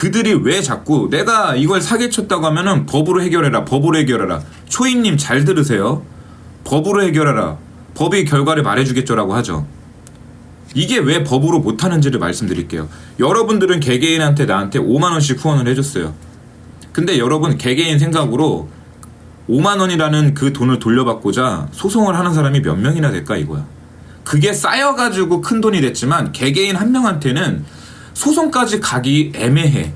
그들이 왜 자꾸 내가 이걸 사기쳤다고 하면은 법으로 해결해라 법으로 해결해라. 초이님 잘 들으세요. 법으로 해결해라. 법이 결과를 말해주겠죠라고 하죠. 이게 왜 법으로 못하는지를 말씀드릴게요. 여러분들은 개개인한테 나한테 5만원씩 후원을 해줬어요. 근데 여러분 개개인 생각으로 5만원이라는 그 돈을 돌려받고자 소송을 하는 사람이 몇 명이나 될까 이거야? 그게 쌓여가지고 큰 돈이 됐지만 개개인 한 명한테는 소송까지 가기 애매해.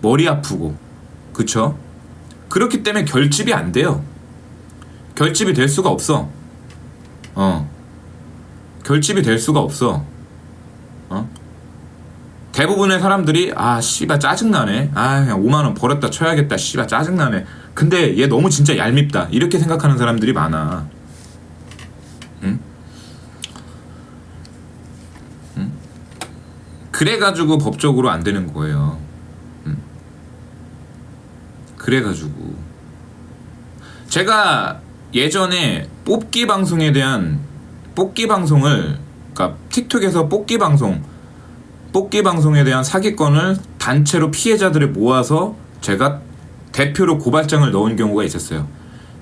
머리 아프고. 그쵸? 그렇기 때문에 결집이 안 돼요. 결집이 될 수가 없어. 어. 결집이 될 수가 없어. 어? 대부분의 사람들이 아 씨발 짜증나네. 아 그냥 5만 원 벌었다 쳐야겠다. 씨발 짜증나네. 근데 얘 너무 진짜 얄밉다. 이렇게 생각하는 사람들이 많아. 그래가지고 법적으로 안 되는 거예요. 음. 그래가지고 제가 예전에 뽑기 방송에 대한 뽑기 방송을 그러니까 틱톡에서 뽑기 방송 뽑기 방송에 대한 사기건을 단체로 피해자들을 모아서 제가 대표로 고발장을 넣은 경우가 있었어요.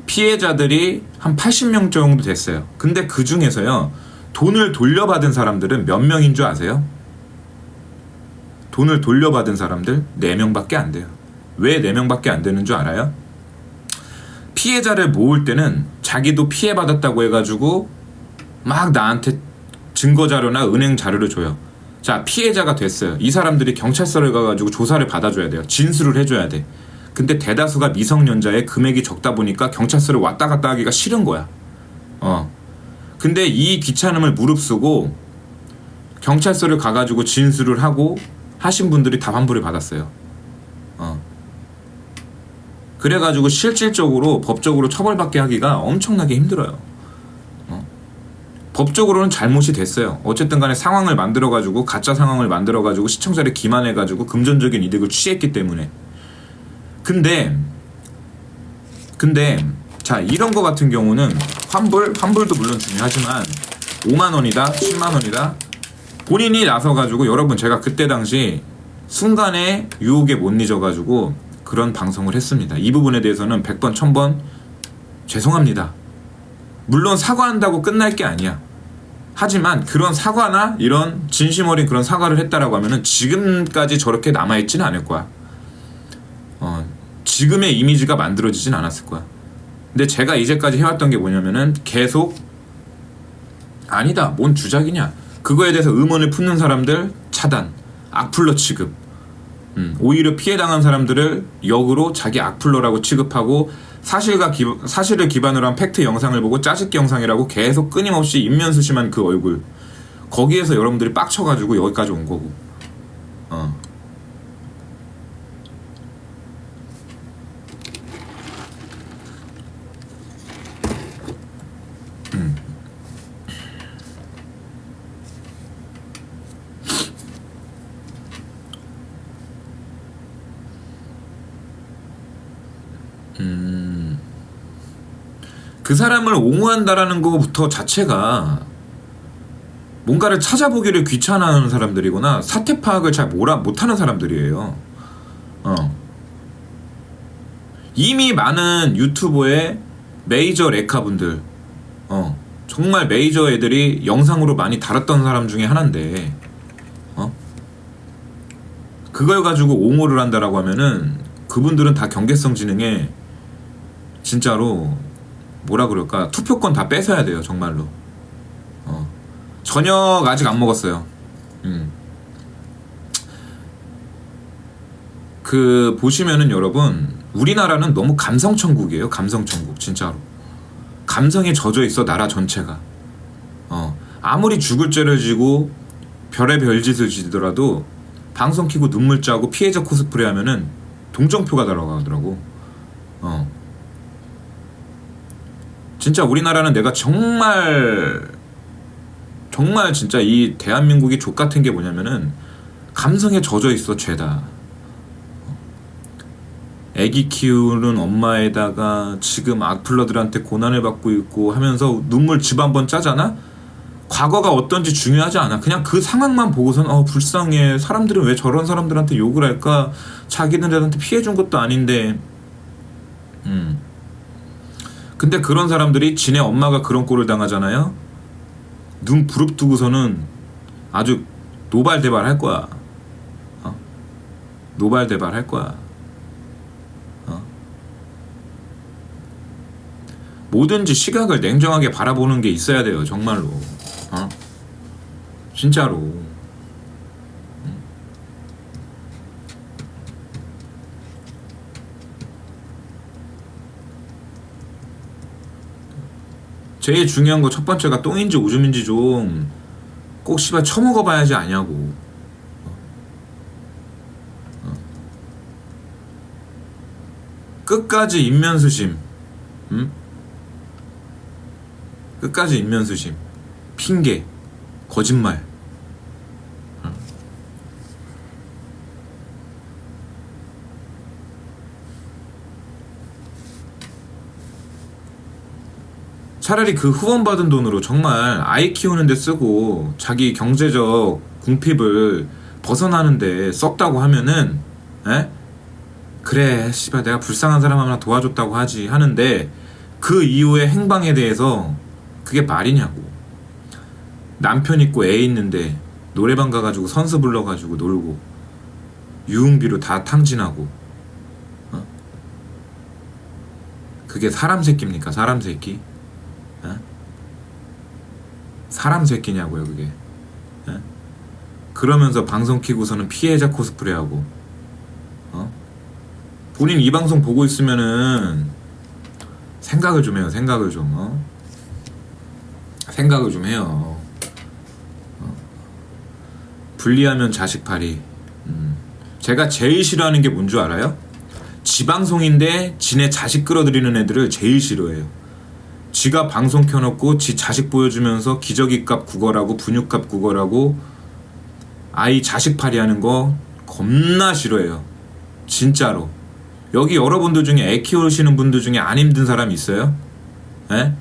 피해자들이 한 80명 정도 됐어요. 근데 그 중에서요 돈을 돌려받은 사람들은 몇 명인 줄 아세요? 돈을 돌려받은 사람들 4명밖에 안 돼요. 왜 4명밖에 안 되는 줄 알아요? 피해자를 모을 때는 자기도 피해받았다고 해가지고 막 나한테 증거 자료나 은행 자료를 줘요. 자, 피해자가 됐어요. 이 사람들이 경찰서를 가가지고 조사를 받아줘야 돼요. 진술을 해줘야 돼. 근데 대다수가 미성년자의 금액이 적다 보니까 경찰서를 왔다 갔다 하기가 싫은 거야. 어. 근데 이 귀찮음을 무릅쓰고 경찰서를 가가지고 진술을 하고 하신 분들이 다 환불을 받았어요. 어. 그래가지고 실질적으로 법적으로 처벌받게 하기가 엄청나게 힘들어요. 어. 법적으로는 잘못이 됐어요. 어쨌든 간에 상황을 만들어가지고, 가짜 상황을 만들어가지고, 시청자를 기만해가지고, 금전적인 이득을 취했기 때문에. 근데, 근데, 자, 이런 거 같은 경우는 환불, 환불도 물론 중요하지만, 5만 원이다, 10만 원이다, 본인이 나서가지고 여러분 제가 그때 당시 순간에 유혹에 못 잊어가지고 그런 방송을 했습니다. 이 부분에 대해서는 100번, 1000번 죄송합니다. 물론 사과한다고 끝날 게 아니야. 하지만 그런 사과나 이런 진심 어린 그런 사과를 했다라고 하면은 지금까지 저렇게 남아있지는 않을 거야. 어, 지금의 이미지가 만들어지진 않았을 거야. 근데 제가 이제까지 해왔던 게 뭐냐면은 계속 아니다, 뭔 주작이냐. 그거에 대해서 의문을 품는 사람들 차단, 악플러 취급. 음, 오히려 피해 당한 사람들을 역으로 자기 악플러라고 취급하고 사실과 기, 사실을 기반으로 한 팩트 영상을 보고 짜집기 영상이라고 계속 끊임없이 인면수심한 그 얼굴. 거기에서 여러분들이 빡쳐가지고 여기까지 온 거고. 그 사람을 옹호한다라는 것부터 자체가 뭔가를 찾아보기를 귀찮아하는 사람들이거나 사태 파악을 잘 몰아, 못하는 사람들이에요. 어. 이미 많은 유튜버의 메이저 레카분들, 어, 정말 메이저 애들이 영상으로 많이 다뤘던 사람 중에 하나인데, 어, 그걸 가지고 옹호를 한다라고 하면은 그분들은 다 경계성 지능에 진짜로 뭐라 그럴까 투표권 다 뺏어야 돼요 정말로 어. 저녁 아직 안 먹었어요 음. 그 보시면은 여러분 우리나라는 너무 감성 천국이에요 감성 천국 진짜로 감성에 젖어 있어 나라 전체가 어. 아무리 죽을 죄를 지고 별의 별짓을 지더라도 방송 키고 눈물 짜고 피해자 코스프레 하면은 동정표가 들어가더라고 어. 진짜 우리나라는 내가 정말 정말 진짜 이 대한민국이 족 같은 게 뭐냐면은 감성에 젖어 있어 죄다. 애기 키우는 엄마에다가 지금 악플러들한테 고난을 받고 있고 하면서 눈물 집 한 번 짜잖아? 과거가 어떤지 중요하지 않아. 그냥 그 상황만 보고선 어 불쌍해. 사람들은 왜 저런 사람들한테 욕을 할까? 자기들한테 피해 준 것도 아닌데. 음. 근데 그런 사람들이 지네 엄마가 그런 꼴을 당하잖아요. 눈 부릅뜨고서는 아주 노발대발 할 거야. 어? 노발대발 할 거야. 어? 뭐든지 시각을 냉정하게 바라보는 게 있어야 돼요, 정말로. 어? 진짜로. 음. 제일 중요한 거 첫 번째가 똥인지 오줌인지 좀 꼭 씨발 처먹어봐야지 아냐고. 어? 어. 끝까지 인면수심. 음? 끝까지 인면수심. 핑계. 거짓말. 차라리 그 후원 받은 돈으로 정말 아이 키우는 데 쓰고 자기 경제적 궁핍을 벗어나는데 썼다고 하면은 에? 그래 씨발 내가 불쌍한 사람 하나 도와줬다고 하지 하는데 그 이후의 행방에 대해서 그게 말이냐고 남편 있고 애 있는데 노래방 가가지고 선수 불러가지고 놀고 유흥비로 다 탕진하고 어? 그게 사람 새끼입니까 사람 새끼 어? 사람 새끼냐고요 그게 어? 그러면서 방송 키고서는 피해자 코스프레하고 어? 본인 이 방송 보고 있으면은 생각을 좀 해요 생각을 좀 어? 생각을 좀 해요 어? 분리하면 자식 팔이 음. 제가 제일 싫어하는 게 뭔 줄 알아요? 지방송인데 지네 자식 끌어들이는 애들을 제일 싫어해요 지가 방송 켜놓고 지 자식 보여주면서 기저귀값 구걸하고 분유값 구걸하고 아이 자식 팔이 하는 거 겁나 싫어해요. 진짜로. 여기 여러분들 중에 애 키우시는 분들 중에 안 힘든 사람 있어요? 에?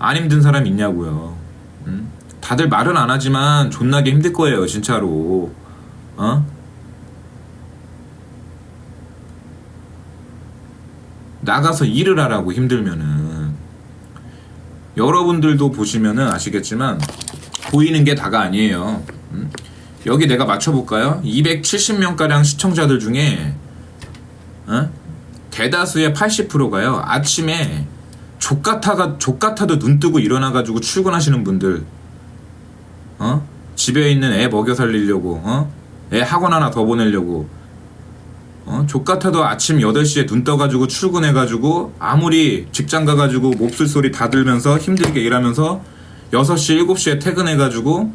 안 힘든 사람 있냐고요. 응? 다들 말은 안 하지만 존나게 힘들 거예요, 진짜로. 어? 나가서 일을 하라고 힘들면은 여러분들도 보시면은 아시겠지만 보이는 게 다가 아니에요. 음? 여기 내가 맞춰볼까요? 270명가량 시청자들 중에 어? 대다수의 80%가요 아침에 족같아가 족같아도 눈 뜨고 일어나가지고 출근하시는 분들 어? 집에 있는 애 먹여 살리려고 어? 애 학원 하나 더 보내려고 어? 족 같아도 아침 8시에 눈 떠가지고 출근해가지고 아무리 직장 가가지고 몹쓸 소리 다 들면서 힘들게 일하면서 6시 7시에 퇴근해가지고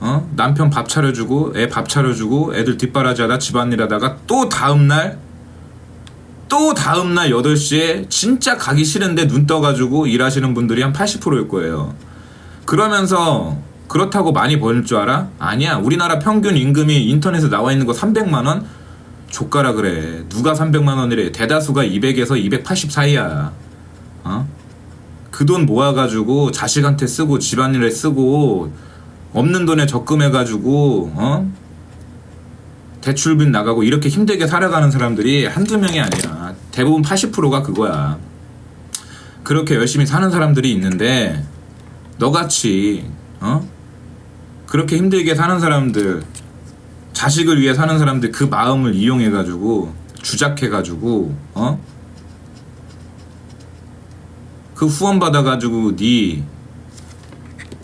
어? 남편 밥 차려주고 애 밥 차려주고 애들 뒷바라지 하다 집안일 하다가 또 다음날 또 다음날 8시에 진짜 가기 싫은데 눈 떠가지고 일하시는 분들이 한 80%일 거예요 그러면서 그렇다고 많이 벌 줄 알아? 아니야. 우리나라 평균 임금이 인터넷에 나와 있는 거 300만 원? 조가라 그래. 누가 300만 원이래. 대다수가 200에서 280 사이야. 어? 그 돈 모아가지고 자식한테 쓰고 집안일에 쓰고 없는 돈에 적금해가지고 어? 대출빚 나가고 이렇게 힘들게 살아가는 사람들이 한두 명이 아니라 대부분 80%가 그거야. 그렇게 열심히 사는 사람들이 있는데 너같이 어? 그렇게 힘들게 사는 사람들 자식을 위해 사는 사람들 그 마음을 이용해 가지고 주작해 가지고 어? 그 후원 받아 가지고 네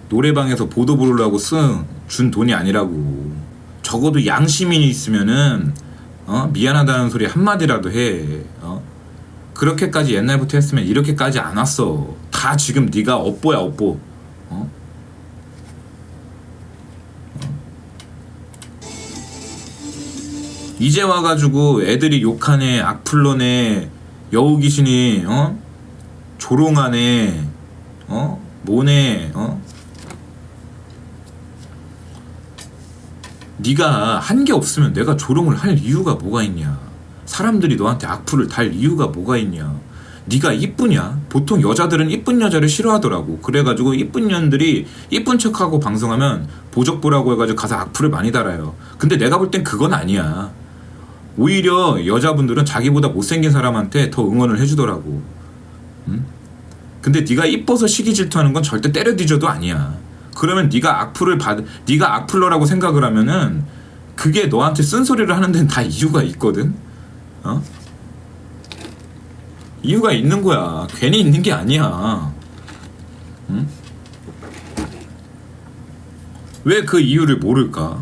노래방에서 보도 부르려고 쓴 준 돈이 아니라고 적어도 양심이 있으면은 어? 미안하다는 소리 한마디라도 해 어? 그렇게까지 옛날부터 했으면 이렇게까지 안 왔어 다 지금 네가 업보야 업보 이제 와가지고 애들이 욕하네 악플러네 여우 귀신이 어 조롱하네 어 뭐네 어 네가 한 게 없으면 내가 조롱을 할 이유가 뭐가 있냐 사람들이 너한테 악플을 달 이유가 뭐가 있냐 네가 이쁘냐? 보통 여자들은 이쁜 여자를 싫어하더라고. 그래가지고 이쁜 년들이 이쁜 척하고 방송하면 보적부라고 해가지고 가서 악플을 많이 달아요. 근데 내가 볼 땐 그건 아니야. 오히려 여자분들은 자기보다 못생긴 사람한테 더 응원을 해주더라고. 응? 근데 네가 이뻐서 시기 질투하는 건 절대 때려 뒤져도 아니야. 그러면 네가 악플을 받, 네가 악플러라고 생각을 하면은 그게 너한테 쓴소리를 하는 데는 다 이유가 있거든. 어? 이유가 있는 거야. 괜히 있는 게 아니야. 응? 왜그 이유를 모를까?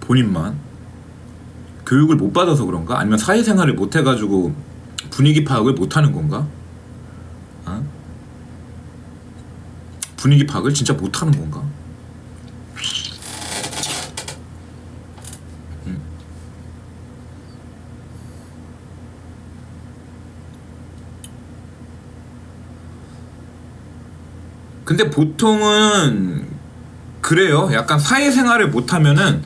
본인만 교육을 못 받아서 그런가? 아니면 사회생활을 못 해가지고 분위기 파악을 못 하는 건가? 어? 분위기 파악을 진짜 못 하는 건가? 음. 근데 보통은 그래요. 약간 사회생활을 못하면은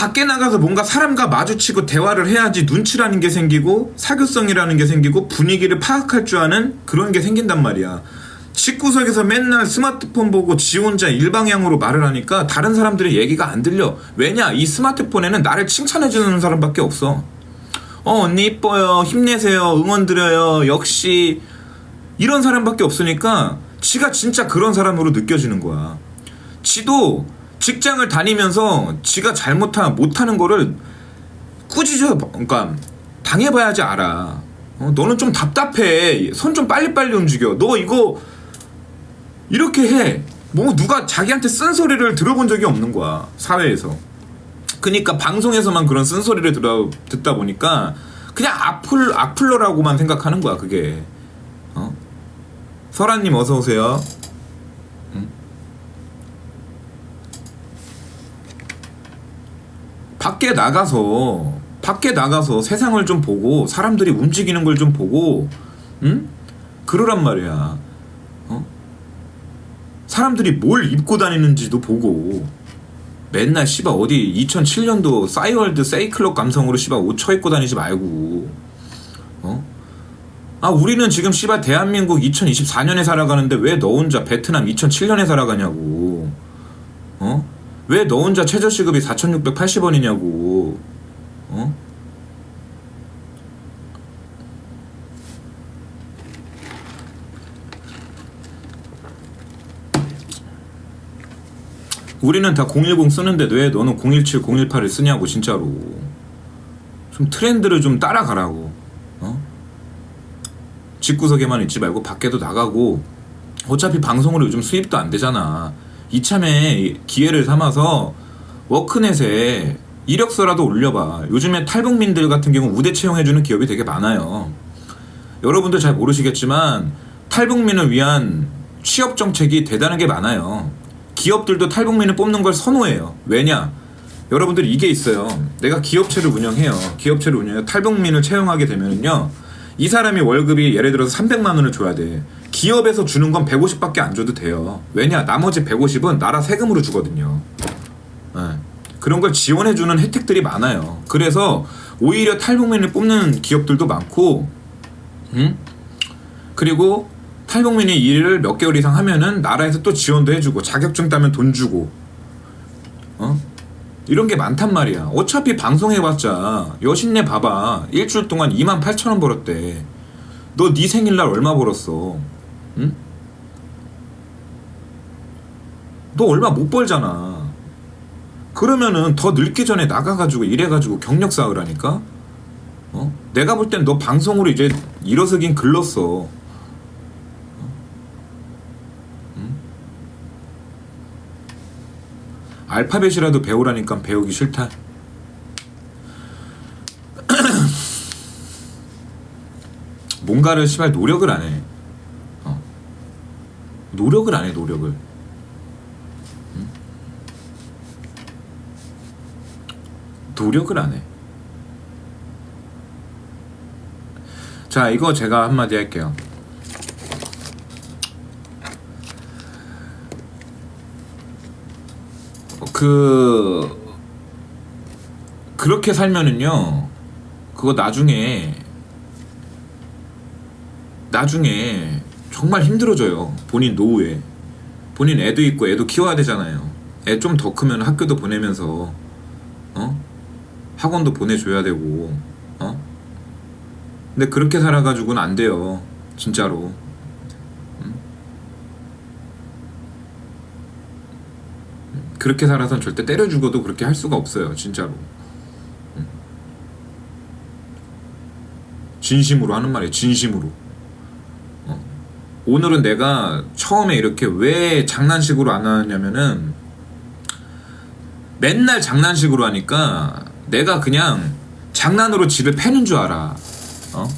밖에 나가서 뭔가 사람과 마주치고 대화를 해야지 눈치라는 게 생기고 사교성이라는 게 생기고 분위기를 파악할 줄 아는 그런 게 생긴단 말이야. 집구석에서 맨날 스마트폰 보고 지 혼자 일방향으로 말을 하니까 다른 사람들의 얘기가 안 들려. 왜냐? 이 스마트폰에는 나를 칭찬해주는 사람밖에 없어. 어, 언니 이뻐요. 힘내세요. 응원 드려요. 역시. 이런 사람밖에 없으니까 지가 진짜 그런 사람으로 느껴지는 거야. 지도 직장을 다니면서 지가 잘못하 못하는 거를 꾸짖어 그러니까 당해봐야지 알아. 어, 너는 좀 답답해. 손 좀 빨리빨리 움직여. 너 이거 이렇게 해. 뭐 누가 자기한테 쓴소리를 들어본 적이 없는 거야 사회에서. 그니까 방송에서만 그런 쓴소리를 들어 듣다 보니까 그냥 악플 악플러라고만 생각하는 거야 그게. 어? 설아님 어서 오세요. 밖에 나가서 밖에 나가서 세상을 좀 보고 사람들이 움직이는 걸 좀 보고 응? 그러란 말이야. 어? 사람들이 뭘 입고 다니는지도 보고 맨날 씨발 어디 2007년도 싸이월드 세이클럽 감성으로 씨발 옷 쳐입고 다니지 말고 어? 아 우리는 지금 씨발 대한민국 2024년에 살아가는데 왜 너 혼자 베트남 2007년에 살아가냐고 어? 왜 너 혼자 최저시급이 4,680원이냐고. 어? 우리는 다 010 쓰는데 왜 너는 017, 018을 쓰냐고 진짜로. 좀 트렌드를 좀 따라가라고. 어? 집구석에만 있지 말고 밖에도 나가고 어차피 방송으로 요즘 수입도 안 되잖아. 이참에 기회를 삼아서 워크넷에 이력서라도 올려봐. 요즘에 탈북민들 같은 경우 우대 채용해주는 기업이 되게 많아요. 여러분들 잘 모르시겠지만 탈북민을 위한 취업 정책이 대단하게 많아요. 기업들도 탈북민을 뽑는 걸 선호해요. 왜냐? 여러분들 이게 있어요. 내가 기업체를 운영해요. 기업체를 운영해요. 탈북민을 채용하게 되면은요. 이 사람이 월급이 예를 들어서 300만 원을 줘야 돼. 기업에서 주는 건 150밖에 안 줘도 돼요. 왜냐? 나머지 150은 나라 세금으로 주거든요. 예. 그런 걸 지원해주는 혜택들이 많아요. 그래서 오히려 탈북민을 뽑는 기업들도 많고, 음? 그리고 탈북민이 일을 몇 개월 이상 하면은 나라에서 또 지원도 해주고, 자격증 따면 돈 주고, 어? 이런 게 많단 말이야. 어차피 방송해봤자 여신네 봐봐. 일주일 동안 2만 8천 원 벌었대. 너 네 생일날 얼마 벌었어? 응? 너 얼마 못 벌잖아. 그러면은 더 늙기 전에 나가가지고 일해가지고 경력 쌓으라니까? 어? 내가 볼 땐 너 방송으로 이제 일어서긴 글렀어. 어? 응? 알파벳이라도 배우라니까 배우기 싫다. 뭔가를 시발 노력을 안 해. 어. 노력을 안 해, 노력을. 응? 노력을 안 해. 자, 이거 제가 한마디 할게요. 어, 그 그렇게 살면은요 그거 나중에 나중에 정말 힘들어져요. 본인 노후에. 본인 애도 있고 애도 키워야 되잖아요. 애 좀 더 크면 학교도 보내면서 어? 학원도 보내줘야 되고 어? 근데 그렇게 살아가지고는 안 돼요. 진짜로. 음? 그렇게 살아선 절대 때려 죽어도 그렇게 할 수가 없어요. 진짜로. 음. 진심으로 하는 말이에요. 진심으로. 어. 오늘은 내가 처음에 이렇게 왜 장난식으로 안 하냐면은 맨날 장난식으로 하니까 내가 그냥 장난으로 집에 패는 줄 알아. 어?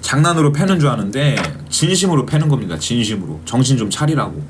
장난으로 패는 줄 아는데 진심으로 패는 겁니다. 진심으로. 정신 좀 차리라고.